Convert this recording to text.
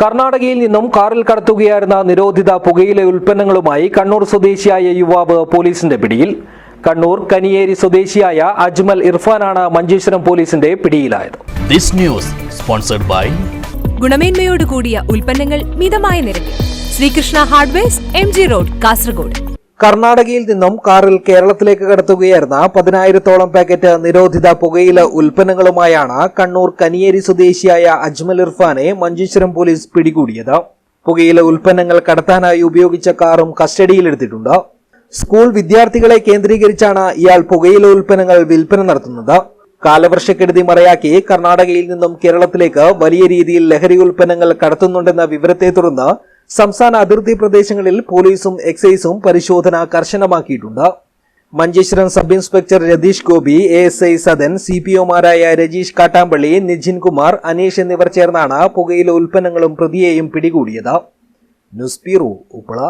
കർണാടകയിൽ നിന്നും കാറിൽ കടത്തുകയായിരുന്ന നിരോധിത പുകയില ഉൽപ്പന്നങ്ങളുമായി കണ്ണൂർ സ്വദേശിയായ യുവാവ് പോലീസിന്റെ പിടിയിൽ. കണ്ണൂർ കനിയേരി സ്വദേശിയായ അജ്മൽ ഇർഫാനാണ് മഞ്ചേശ്വരം പോലീസിന്റെ പിടിയിലായത്. This news sponsored by ഗുണമേന്മയോട് കൂടിയ ഉൽപ്പന്നങ്ങൾ മിതമായ നിരക്കിൽ. Sreekrishna hardware M G road Kasaragod. കർണാടകയിൽ നിന്നും കാറിൽ കേരളത്തിലേക്ക് കടത്തുകയായിരുന്ന പതിനായിരത്തോളം പാക്കറ്റ് നിരോധിത പുകയില ഉൽപ്പന്നങ്ങളുമായാണ് കണ്ണൂർ കനിയേരി സ്വദേശിയായ അജ്മൽ ഇർഫാനെ മഞ്ചേശ്വരം പോലീസ് പിടികൂടിയത്. പുകയില ഉൽപ്പന്നങ്ങൾ കടത്താനായി ഉപയോഗിച്ച കാറും കസ്റ്റഡിയിലെടുത്തിട്ടുണ്ട് സ്കൂൾ വിദ്യാർത്ഥികളെ കേന്ദ്രീകരിച്ചാണ് ഇയാൾ പുകയില ഉൽപ്പന്നങ്ങൾ വിൽപ്പന നടത്തുന്നത്. കാലവർഷക്കെടുതി മറയാക്കി കർണാടകയിൽ നിന്നും കേരളത്തിലേക്ക് വലിയ രീതിയിൽ ലഹരി ഉൽപ്പന്നങ്ങൾ കടത്തുന്നുണ്ടെന്ന വിവരത്തെ തുടർന്ന് സംസ്ഥാന അതിർത്തി പ്രദേശങ്ങളിൽ പോലീസും എക്സൈസും പരിശോധന കർശനമാക്കിയിട്ടുണ്ട്. Manjeshwaram sub inspector Ratheesh Gopi A S I Sadan C P ഒമാരായ Rajeesh Kattampally Nijin Kumar Aneesh എന്നിവർ ചേർന്നാണ് പുകയില ഉൽപ്പന്നങ്ങളും പ്രതിയെയും പിടികൂടിയത്. News bureau Uppala.